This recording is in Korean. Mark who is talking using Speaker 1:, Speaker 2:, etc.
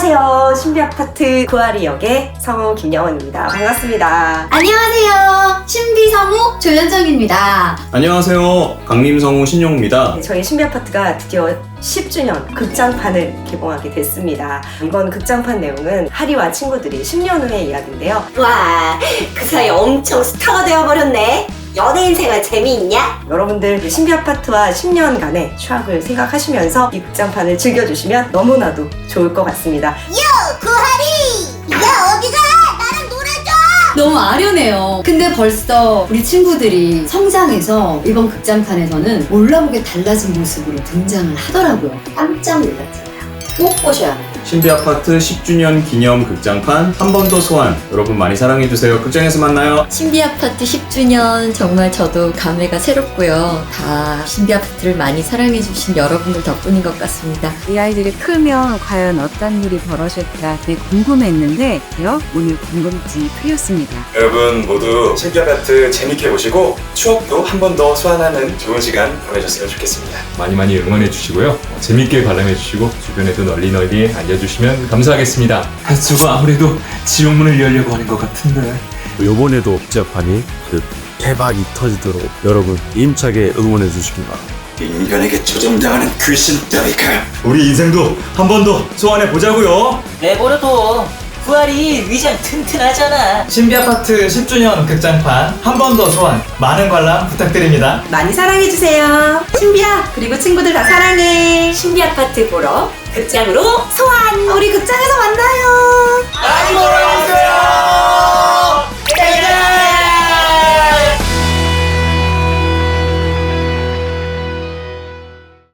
Speaker 1: 안녕하세요. 신비아파트 구아리 역의 성우 김영원입니다. 반갑습니다.
Speaker 2: 안녕하세요. 신비 성우 조현정입니다.
Speaker 3: 안녕하세요. 강림성우 신용입니다.
Speaker 1: 네, 저희 신비아파트가 드디어 10주년 극장판을 개봉하게 됐습니다. 이번 극장판 내용은 하리와 친구들이 10년 후의 이야기인데요. 와, 그 사이 엄청 스타가 되어버렸네. 연예인 생활 재미있냐? 여러분들 신비 아파트와 10년간의 추억을 생각하시면서 이 극장판을 즐겨주시면 너무나도 좋을 것 같습니다.
Speaker 4: 구하리! 야 어디가? 나랑 놀아줘!
Speaker 2: 너무 아련해요. 근데 벌써 우리 친구들이 성장해서 이번 극장판에서는 몰라보게 달라진 모습으로 등장을 하더라고요. 깜짝 놀랐잖아요. 꼭 보셔야 합니다.
Speaker 3: 신비아파트 10주년 기념 극장판 한 번 더 소환. 여러분 많이 사랑해주세요. 극장에서 만나요.
Speaker 5: 신비아파트 10주년 정말 저도 감회가 새롭고요. 다 신비아파트를 많이 사랑해주신 여러분들 덕분인 것 같습니다.
Speaker 6: 이 아이들이 크면 과연 어떤 일이 벌어질까 되게 궁금했는데 오늘 궁금증이 풀렸습니다.
Speaker 7: 여러분 모두 신기아파트 재밌게 보시고 추억도 한 번 더 소환하는 좋은 시간 보내셨으면 좋겠습니다.
Speaker 8: 많이 많이 응원해 주시고요. 어, 재밌게 관람해 주시고 주변에도 널리 널리 알려주 시면 감사하겠습니다. 저거 아무래도 지옥문을 열려고 하는 것 같은데.
Speaker 9: 요번에도 극장판이 그 대박이 터지도록 여러분 임차게 응원해 주시기 바랍니다.
Speaker 7: 인간에게 조종당하는 귀신 따위가
Speaker 3: 우리 인생도 한 번 더 소환해 보자고요.
Speaker 10: 내버려둬. 부활이 위장 튼튼하잖아.
Speaker 11: 신비 아파트 10주년 극장판 한 번 더 소환 많은 관람 부탁드립니다.
Speaker 1: 많이 사랑해주세요. 신비야, 그리고 친구들 다 사랑해.
Speaker 2: 신비 아파트 보러 극장으로 소환!
Speaker 1: 우리 극장에서
Speaker 7: 놀아주세요.